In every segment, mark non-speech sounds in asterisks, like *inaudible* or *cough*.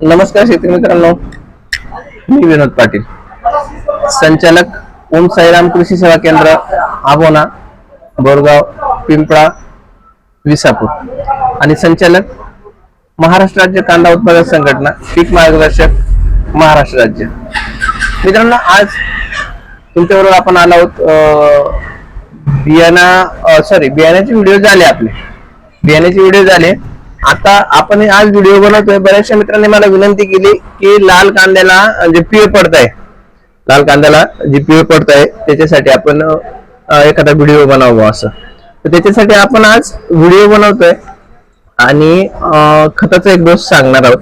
नमस्कार शेतकरी मित्रांनो. मी विनोद पाटील. संचालक ओम साईराम कृषी सेवा केंद्र आबोना बोरगाव पिंपळा विसापूर. आणि संचालक महाराष्ट्र राज्य कांदा उत्पादक संघटना पीक मार्गदर्शक महाराष्ट्र राज्य. मित्रांनो आज तुमच्याबरोबर आपण आलो आहोत बियाणा सॉरी बियाण्याचे व्हिडिओ झाले आपले. बियाण्याचे व्हिडिओ झाले. आता आपण आज व्हिडिओ बनवतोय. बऱ्याचशा मित्रांनी मला विनंती केली की लाल कांद्याला जे पिळ पडत आहे लाल कांद्याला जी पिळ पडत आहे त्याच्यासाठी आपण एखादा व्हिडिओ बनावं असं. तर त्याच्यासाठी आपण आज व्हिडिओ बनवतोय आणि खताचा एक डोस सांगणार आहोत.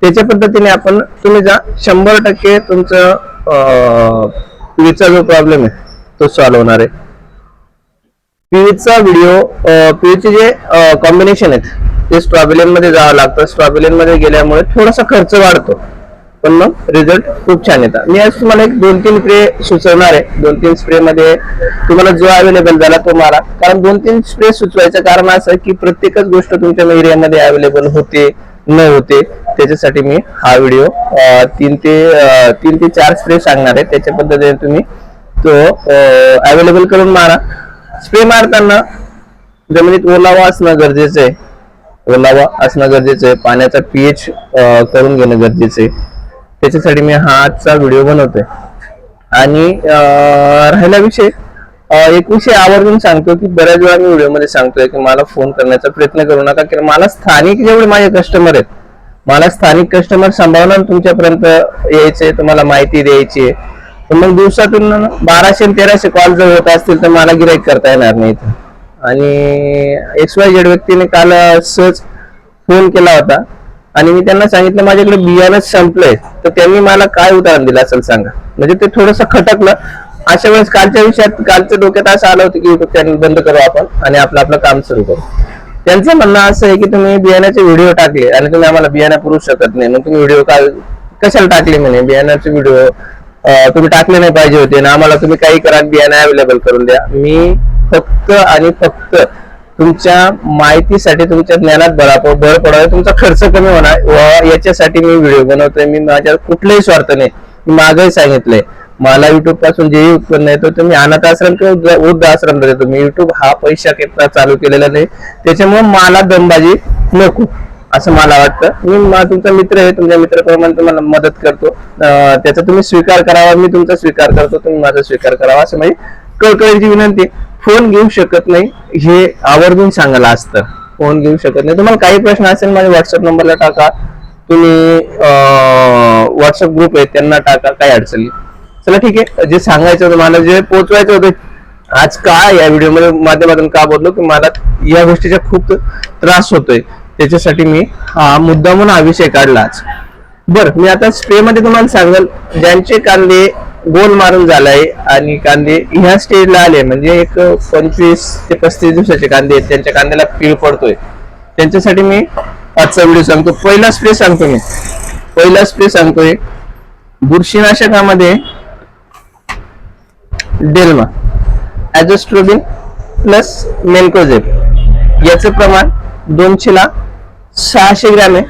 त्याच्या पद्धतीने आपण तुम्ही जा शंभर टक्के तुमचं अं, पिळीचा जो प्रॉब्लेम आहे तो सॉल्व्ह होणार आहे. पिळीचा व्हिडिओ पिळीचे जे कॉम्बिनेशन आहेत ते स्ट्रॉबेलियनमध्ये जावं लागतं. स्ट्रॉबेलियनमध्ये गेल्यामुळे थोडासा खर्च वाढतो. पण मग रिझल्ट खूप छान येतात. मी आज तुम्हाला एक दोन तीन स्प्रे सुचवणार आहे. दोन तीन स्प्रे मध्ये तुम्हाला जो अवेलेबल झाला तो मारा. कारण दोन तीन स्प्रे सुचवायचं कारण असं की प्रत्येकच गोष्ट तुमच्या एरियामध्ये अवेलेबल होते न होते. त्याच्यासाठी मी हा व्हिडिओ तीन ते तीन ते चार स्प्रे सांगणार आहे. त्याच्या पद्धतीने तुम्ही तो अवेलेबल करून मारा. स्प्रे मारताना जमिनीत ओलावा असणं गरजेचं आहे. ओलावा असणं गरजेचं आहे. पाण्याचा पीएच करून घेणं गरजेचं आहे. त्याच्यासाठी मी हा आजचा व्हिडिओ बनवतोय. आणि राहिला विषय. एक विषय आवर्जून सांगतो की बऱ्याच वेळा मी व्हिडिओमध्ये सांगतोय की मला फोन करण्याचा प्रयत्न करू नका कारण मला स्थानिक जेवढे माझे कस्टमर आहेत मला स्थानिक कस्टमर सांभाळून तुमच्यापर्यंत यायचे तुम्हाला माहिती द्यायची आहे तर मग दिवसातून बाराशे तेराशे कॉल जर होत असतील तर मला गिराईक करता येणार नाही इथं. आणि एक्स वाय झेड व्यक्तीने काल सहज फोन केला होता. आणि मी त्यांना सांगितलं माझ्याकडे बियाणंच संपलंय. तर त्यांनी मला काय उदाहरण दिलं असेल सांगा. म्हणजे ते थोडस खटकलं. अशा वेळेस कालच्या विषयात कालच्या डोक्यात असं आलं होतं की युट्यूब चॅनल बंद करू आपण आणि आपलं आपलं काम सुरू करू. त्यांचं म्हणणं असं आहे की तुम्ही बियाण्याचे व्हिडिओ टाकले आणि तुम्ही आम्हाला बियाणं पुरू शकत नाही. मग तुम्ही व्हिडिओ काल कशाला टाकले म्हणे? बियाण्याचे व्हिडिओ तुम्ही टाकले नाही पाहिजे होते ना आम्हाला तुम्ही काही करा बियाणं अवेलेबल करून द्या. मी फक्त आणि फक्त तुमच्या माहितीसाठी तुमच्या ज्ञानात भरा भर पडावे तुमचा खर्च कमी होणार याच्यासाठी मी व्हिडिओ बनवतोय. मी माझ्या कुठल्याही स्वार्थ नाही मी मागही सांगितलंय. मला युट्यूबपासून जेही उत्पन्न येतो ते मी अनाथ आश्रम किंवा वृद्ध- आश्रम देतो. मी युट्यूब हा पैसा करता चालू केलेला नाही त्याच्यामुळे मला दमबाजी नको असं मला वाटतं. मी मा- तुमचा मित्र आहे तुमच्या मित्राप्रमाणे तुम्हाला मदत करतो. त्याचा तुम्ही स्वीकार करावा मी तुमचा स्वीकार करतो तुम्ही माझा स्वीकार करावा असं माझी कळकळीची विनंती फोन घेऊ शकत नाही हे आवर्जून सांगायला असतं. फोन घेऊ शकत नाही. तुम्हाला काही प्रश्न असेल माझ्या व्हॉट्सअप नंबरला टाका. तुम्ही व्हॉट्सअप ग्रुप आहे त्यांना टाका काही अडचणी चला ठीक आहे. जे सांगायचं होतं मला जे पोहोचवायचं होतं आज का या व्हिडिओमध्ये माध्यमातून का बोललो की मला या गोष्टीचा खूप त्रास होतोय. त्याच्यासाठी मी हा मुद्दा म्हणून हा विषय काढला आज. बर मी आता स्प्रे मध्ये तुम्हाला सांगाल ज्यांचे कांदे गोल मारून झालाय आणि कांदे ह्या स्टेजला आले. म्हणजे एक पंचवीस ते पस्तीस दिवसाचे कांदे आहेत. त्यांच्या कांद्याला पीळ पडतोय. त्यांच्यासाठी मी आजचा व्हिडिओ सांगतो. पहिला स्प्रे सांगतो मी. पहिला स्प्रे सांगतोय. बुरशीनाशकामध्ये डेल्मा ॲझोस्ट्रोबिन प्लस मेन्कोझेब याचं प्रमाण दोनशेला सहाशे ग्रॅम आहे.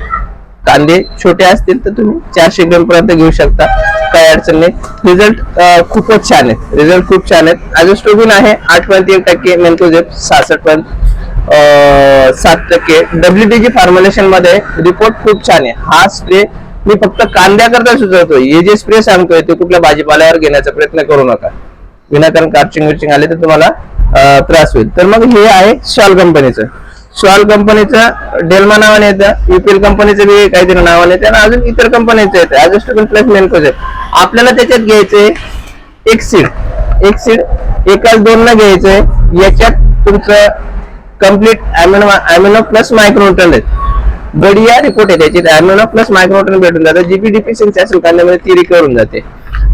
कांदे छोटे असतील तर तुम्ही चारशे ग्रॅम पर्यंत घेऊ शकता. काही अडचण नाही. रिझल्ट खूपच छान आहेत. रिझल्ट खूप छान आहेत. ॲझोस्ट्रोबिन आहे आठ पॉईंट एक टक्के मेन्कोझेब सहासष्ट पॉईंट सात टक्के. डब्ल्यू डीजी फॉर्म्युलेशनमध्ये रिपोर्ट खूप छान आहे. हा स्प्रे मी फक्त कांद्याकरता सुचवतोय. हे जे स्प्रे सांगतोय ते कुठल्या भाजीपाल्यावर घेण्याचा प्रयत्न करू नका. विनाकारण कार्चिंग विचिंग आले तर तुम्हाला त्रास होईल. तर मग हे आहे शॉल कंपनीचं शॉल कंपनीचं डेल्मा नावाने येतं. युपीएल कंपनीचं बी काहीतरी नावाने येतं. आणि अजून इतर कंपनीचं येतं. ऍजस्टोबिन प्लस मेनकोज आहे आपल्याला त्याच्यात घ्यायचंय एक सीड एक सीड एकाच दोन न घ्यायचंय. याच्यात तुमचं complete amino amino plus micronutrient आहेत. बढिया रिपोर्ट आहे त्याची अॅमिनो प्लस मायक्रोटन भेटून जातं. जीपी डिफिशियन्सी असेल कांद्यामध्ये ती रिकवर होऊन जाते.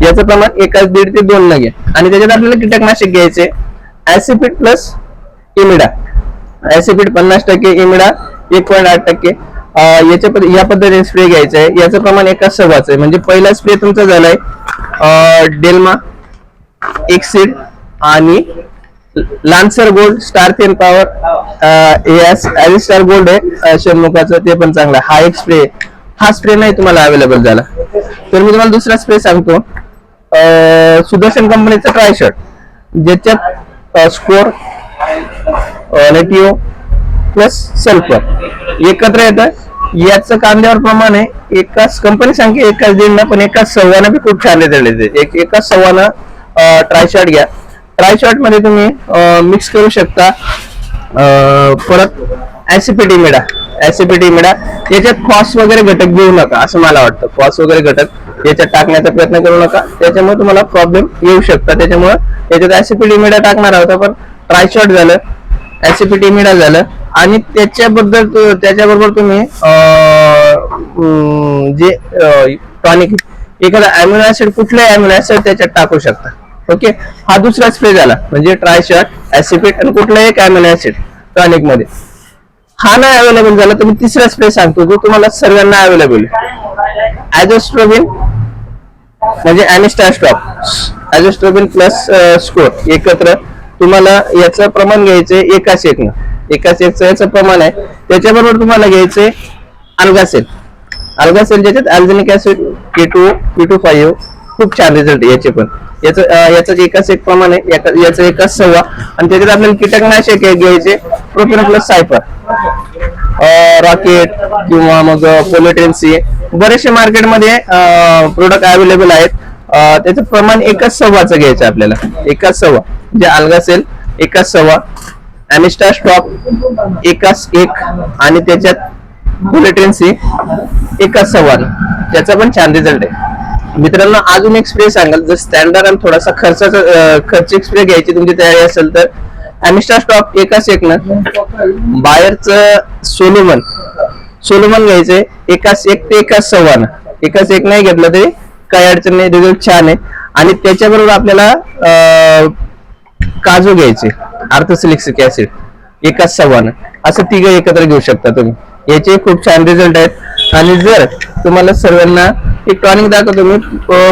याचं प्रमाण एकाच दीड ते दोन न घ्या. आणि त्याच्यात आपल्याला कीटकनाशक घ्यायचे ऍसिपीड प्लस इमिडा ऍसिपीड पन्नास टक्के इमिडा एक पॉईंट आठ टक्के. याच्या या पद्धतीने स्प्रे घ्यायचा आहे याचं प्रमाण एका सव्वाच आहे. म्हणजे पहिला स्प्रे तुमचा झालाय डेल्मा एक्सिड आणि लान्सर गोल्ड स्टार थेन पॉवर स्टार गोल्ड आहे अं, ते पण चांगलं हा एक स्प्रे हा स्प्रे नाही तुम्हाला अवेलेबल झाला. तर मी तुम्हाला दुसरा स्प्रे सांगतो. सुदर्शन कंपनीचा ट्राय शर्ट ज्याच्यात स्कोर नेटिओ प्लस सल्फर एकत्र येतं याचं कांद्यावर प्रमाण आहे. एकाच कंपनी सांगते एकाच दीड पण एकाच सव्वाना बी खूप छान रिझल्ट येते. एक एकाच सव्वानं ट्रायशॉट घ्या. ट्रायशॉटमध्ये तुम्ही मिक्स करू शकता. परत ऍसिपिटी मिडा ऍसिपिटी मिडा याच्यात फॉस वगैरे घटक घेऊ नका असं मला वाटतं. फॉस वगैरे घटक. याच्यात टाकण्याचा प्रयत्न करू नका. त्याच्यामुळे तुम्हाला प्रॉब्लेम येऊ शकता. त्याच्यामुळे याच्यात ऍसिपिटी मिडा टाकणार होता पण ट्रायशॉट झालं. ऍसिपिटी मिडा झालं. आणि त्याच्याबद्दल त्याच्याबरोबर तुम्ही जे टॉनिक एखादा अॅमिनो ऍसिड कुठलाही अॅमिनो ऍसिड त्याच्यात टाकू शकता. ओके हा दुसरा स्प्रे झाला. म्हणजे ट्रायशॉट ऍसिपिट आणि कुठलाही एक अॅमिनो ऍसिड टॉनिकमध्ये. हा नाही अवेलेबल झाला तर मी तिसरा स्प्रे सांगतो जो तुम्हाला सर्वांना अवेलेबल आहे. ऍजोस्ट्रोबिन म्हणजे अॅमिस्टा ऍजोस्ट्रोबिन प्लस स्कोर एकत्र तुम्हाला याचं प्रमाण घ्यायचं एकाच एकनं. एकाच एकचं याचं प्रमाण आहे. त्याच्याबरोबर तुम्हाला घ्यायचे अल्गासेल अल्गासेल ज्याच्यात alginic acid K two P two five खूप छान रिझल्ट याचे पण. याचं याचं एकाच एक प्रमाण आहे याचं एकाच सव्वा. आणि त्याच्यात आपल्याला कीटकनाशक घ्यायचे प्रोटीन प्लस सायफर रॉकेट किंवा मग पोलिटेन्सी बरेचसे मार्केटमध्ये प्रोडक्ट अवेलेबल आहेत. त्याचं प्रमाण एकाच सव्वाचं घ्यायचं आपल्याला. एकाच सव्वा. जे अल्गासेल एकाच सव्वा. अनिस्टा स्टॉप एकाच एक आणि त्याच्यात बुलेटिनसी एकाच सव्वान. त्याचा पण छान रिझल्ट आहे. मित्रांनो अजून एक स्प्रे सांगाल जर स्टँडर्ड आणि थोडासा खर्चाचा खर्च खर्चिक स्प्रे घ्यायची तुमची तयारी असेल तर अनिस्टा स्टॉप एकाच एक ना बाहेरचं सोलोमन सोलोमन घ्यायचंय एकाच एक ते एकाच सव्वानं. एकाच एक नाही घेतलं तरी काही अडचण नाही रिझल्ट छान आहे. आणि त्याच्याबरोबर आपल्याला काजू घ्यायचे आर्थोसिलिक्सिक ऍसिड एकाच सव्वानं असं तिघं एकत्र घेऊ शकता तुम्ही. याचे खूप छान रिझल्ट आहेत. आणि जर तुम्हाला सर्वांना एक टॉनिक दाखवतो मी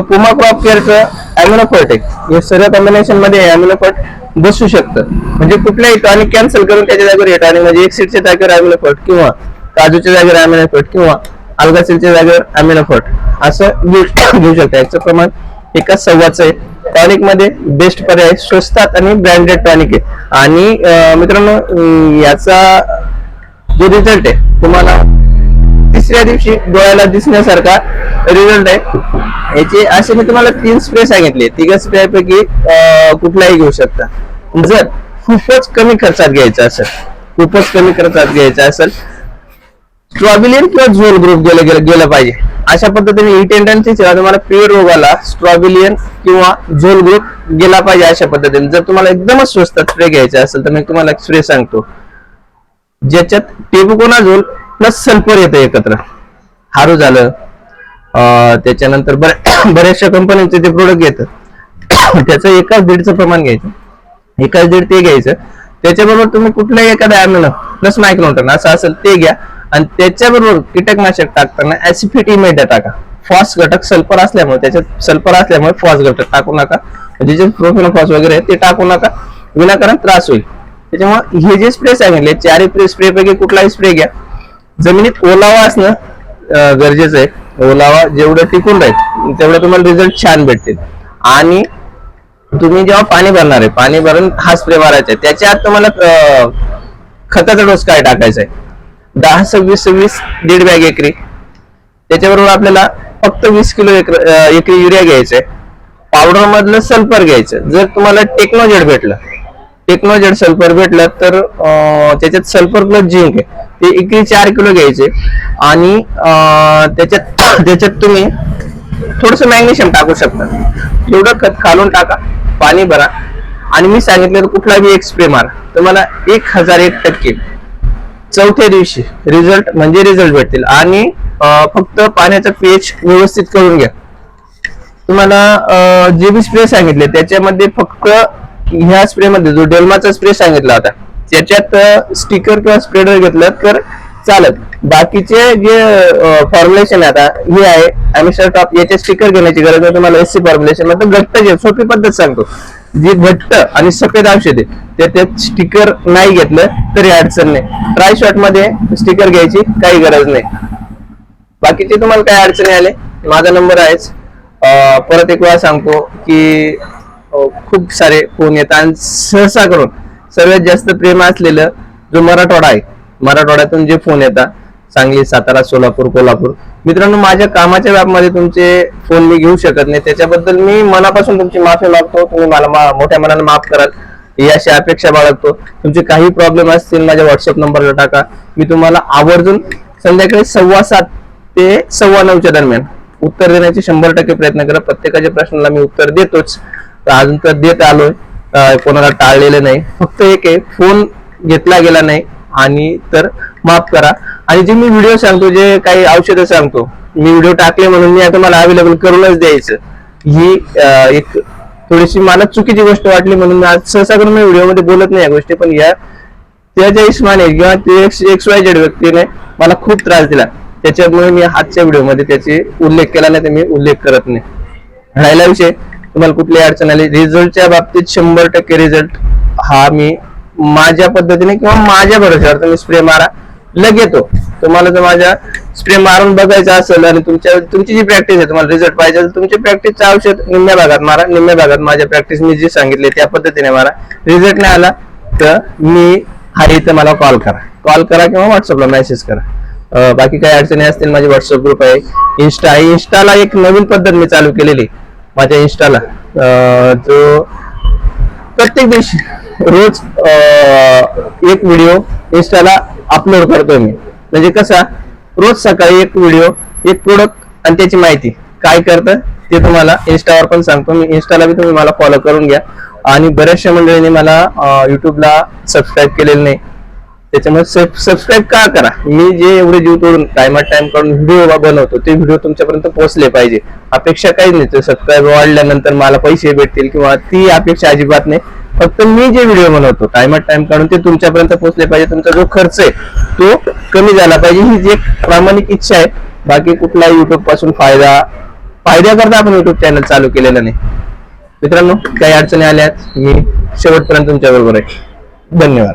पुमा क्रॉप केअरचं अॅमिनोफर्ट आहे हे सर्व कॉम्बिनेशनमध्ये अॅमिनोफर्ट बसू शकतं. म्हणजे कुठल्याही टॉनिक कॅन्सल करून त्याच्या जागेवर हे टॉनिक म्हणजे एक सीटच्या जागेवर अॅमिनोफर्ट किंवा काजूच्या जागेवर अॅमिनोफर्ट किंवा अल्गासिलच्या जागेवर अॅमिनोफर्ट असं घेऊ *coughs* घेऊ शकता. याचं प्रमाण एकाच सव्वाचं आहे. टॉनिकमध्ये बेस्ट पर्याय स्वस्तात आणि ब्रँडेड टॉनिक आहे. आणि मित्रांनो याचा जो रिझल्ट आहे तुम्हाला तिसऱ्या दिवशी डोळ्याला दिसण्यासारखा रिझल्ट आहे. याचे असे मी तुम्हाला तीन स्प्रे सांगितले. तिघा स्प्रे पैकी कुठलाही घेऊ शकता. जर खूपच कमी खर्चात घ्यायचं असेल खूपच कमी खर्चात घ्यायचं असेल स्ट्रॉबिलियन किंवा झोल ग्रुप गेलं गेलं गेलं पाहिजे. अशा पद्धतीने ई टेंडन्सी तुम्हाला प्युअर रोगाला स्ट्रॉबिलियन किंवा झोल ग्रुप गेला पाहिजे अशा पद्धतीने. जर तुम्हाला एकदमच स्वस्तात स्प्रे घ्यायचा असेल तर मी तुम्हाला एक स्प्रे सांगतो. ज्याच्यात टेबुकोनाझोल प्लस सल्फर येतं एकत्र. हारू झालं त्याच्यानंतर बऱ्या- *coughs* बऱ्याचशा कंपन्यांचे ते प्रोडक्ट येतं *coughs* त्याचं एकाच दीडचं प्रमाण घ्यायचं. एकाच दीड ते घ्यायचं. त्याच्याबरोबर तुम्ही कुठल्याही एखादा प्लस मायक्रोन असं असेल ते घ्या. आणि त्याच्याबरोबर कीटकनाशक टाकताना ऍसिफिटी मेडा टाका. फॉस घटक सल्फर असल्यामुळे त्याच्यात सल्फर असल्यामुळे फॉस घटक टाकू नका. म्हणजे जे प्रोफिन फॉस वगैरे आहे ते टाकू नका. विनाकारण त्रास होईल. त्याच्यामुळे हे जे स्प्रे सांगितले चारही स्प्रे पैकी कुठलाही स्प्रे घ्या. जमिनीत ओलावा असणं गरजेचं आहे. ओलावा जेवढं टिकून राहील तेवढं तुम्हाला रिझल्ट छान भेटतील. आणि तुम्ही जेव्हा पाणी भरणार आहे पाणी भरून हा स्प्रे मारायचा आहे त्याच्या आत तुम्हाला खताचा डोस काय टाकायचा आहे? दहा सव्वीस सव्वीस दीड बॅग एकरी. त्याच्याबरोबर आपल्याला फक्त वीस किलो एकरी युरिया घ्यायचंय. पावडर मधलं सल्फर घ्यायचं. जर तुम्हाला टेक्नोजेड भेटलं टेक्नोजेड सल्फर भेटलं तर त्याच्यात सल्फर प्लस झिंक आहे. ते एकरी चार किलो घ्यायचे. आणि त्याच्यात त्याच्यात तुम्ही थोडस मॅग्नेशियम टाकू शकता. एवढं खत खालून टाका पाणी भरा. आणि मी सांगितलं कुठला बी एक स्प्रे मारा. तुम्हाला एक हजार एक टक्के चौथ्या दिवशी रिझल्ट म्हणजे रिझल्ट भेटतील. आणि फक्त पाण्याचा पेच व्यवस्थित करून घ्या. तुम्हाला जे बी स्प्रे सांगितले त्याच्यामध्ये फक्त ह्या स्प्रे मध्ये जो डेल्माचा स्प्रे सांगितला होता त्याच्यात स्टिकर किंवा स्प्रेडर घेतलं तर चालत. बाकीचे जे फॉर्म्युलेशन आता हे आहे. अमिस्टर टॉप याचे स्टिकर घेण्याची गरज आहे तुम्हाला एससी फॉर्म्युलेशनमध्ये घट्ट जे सोपी पद्धत सांगतो. जे घट्ट आणि सफेद औषध आहे ते त्यात स्टिकर नाही घेतलं तरी अडचण नाही. ट्राय शॉटमध्ये स्टिकर घ्यायची काही गरज नाही. बाकीचे तुम्हाला काय अडचणी आले? माझा नंबर आहेच. परत एक वेळा सांगतो की खूप सारे फोन येतात. आणि सहसा करून सर्वात जास्त प्रेम असलेलं जो मराठवाडा आहे मराठवाड्यातून जे फोन येतात सांगली सातारा सोलापूर कोल्हापूर. मित्रांनो माझ्या कामाच्या व्यापमध्ये तुमचे फोन मी घेऊ शकत नाही. त्याच्याबद्दल मी मनापासून तुमची माफी मागतो. तुम्ही मला मा- मोठ्या मनाने माफ कराल. ही अशी अपेक्षा बाळगतो. तुमचे काही प्रॉब्लेम असतील माझ्या व्हॉट्सअप नंबरला टाका. मी तुम्हाला आवर्जून संध्याकाळी सव्वा सात ते सव्वा नऊच्या दरम्यान उत्तर देण्याचे शंभर टक्के प्रयत्न करा. प्रत्येकाच्या प्रश्नाला मी उत्तर देतोच. तर अजून तर देत आलोय. कोणाला टाळलेलं नाही. फक्त एक आहे फोन घेतला गेला नाही. आणि तर माफ करा. आणि जे मी व्हिडिओ सांगतो जे काही औषधं सांगतो मी व्हिडिओ टाकले म्हणून मी आता मला अवेलेबल करूनच द्यायचं. ही एक थोडीशी मला चुकीची गोष्ट वाटली म्हणून मी आज सहसा करून मी व्हिडिओमध्ये बोलत नाही या गोष्टी पण या त्याच्या इस्माने किंवा ते एक्स वाय जेड व्यक्तीने मला खूप त्रास दिला. त्याच्यामुळे मी आजच्या व्हिडिओमध्ये त्याची उल्लेख केला नाही तर मी उल्लेख करत नाही. राहिला विषय तुम्हाला कुठली अडचण आली रिझल्टच्या बाबतीत शंभर टक्के रिझल्ट हा मी माझ्या पद्धतीने किंवा माझ्या भरोश्यावर तुम्ही स्प्रे मारा. लग येतो. तुम्हाला जर माझ्या स्प्रे मारून बघायचं असेल आणि तुमच्या तुमची जी प्रॅक्टिस आहे तुम्हाला रिझल्ट पाहिजे असेल तुमची प्रॅक्टिसचं औषध निम्म्या भागात मारा. निम्म्या भागात माझ्या प्रॅक्टिस मी जी सांगितली त्या पद्धतीने मारा. रिझल्ट नाही आला तर मी हा इथं मला कॉल करा. कॉल करा किंवा व्हॉट्सअपला मेसेज करा. बाकी काही अडचणी असतील माझे व्हॉट्सअप ग्रुप आहे. इन्स्टा आहे. इन्स्टाला एक नवीन पद्धत मी चालू केलेली माझ्या इन्स्टाला जो प्रत्येक दिवशी रोज एक व्हिडिओ इंस्टाला अपलोड करतोय मी. म्हणजे कसा रोज सकाळी एक व्हिडिओ एक प्रोडक्ट आणि त्याची माहिती. काय करतं ते तुम्हाला इंस्टावर पण सांगतो. मी इंस्टाला बी तुम्ही मला फॉलो करून घ्या. आणि बऱ्याचशा मंडळींनी मला युट्यूबला सबस्क्राईब केलेलं नाही. त्याच्यामुळे सबस्क्राईब का करा? मी जे एवढे जीव तोडून टायमात टाइम काढून व्हिडिओ बनवतो ते व्हिडिओ तुमच्यापर्यंत पोहोचले पाहिजे. अपेक्षा काहीच नाही. ते सबस्क्राईब वाढल्यानंतर मला पैसे भेटतील किंवा ती अपेक्षा अजिबात नाही. फक्त मी जे व्हिडिओ बनवतो टायमात टाइम काढून ते तुमच्यापर्यंत पोहोचले पाहिजे. तुमचा जो खर्च आहे तो कमी झाला पाहिजे. ही जी एक प्रामाणिक इच्छा आहे बाकी कुठला युट्यूबपासून फायदा फायद्याकरता आपण युट्यूब चॅनल चालू केलेला नाही. मित्रांनो काही अडचणी आल्यात मी शेवटपर्यंत तुमच्या बरोबर आहे. धन्यवाद.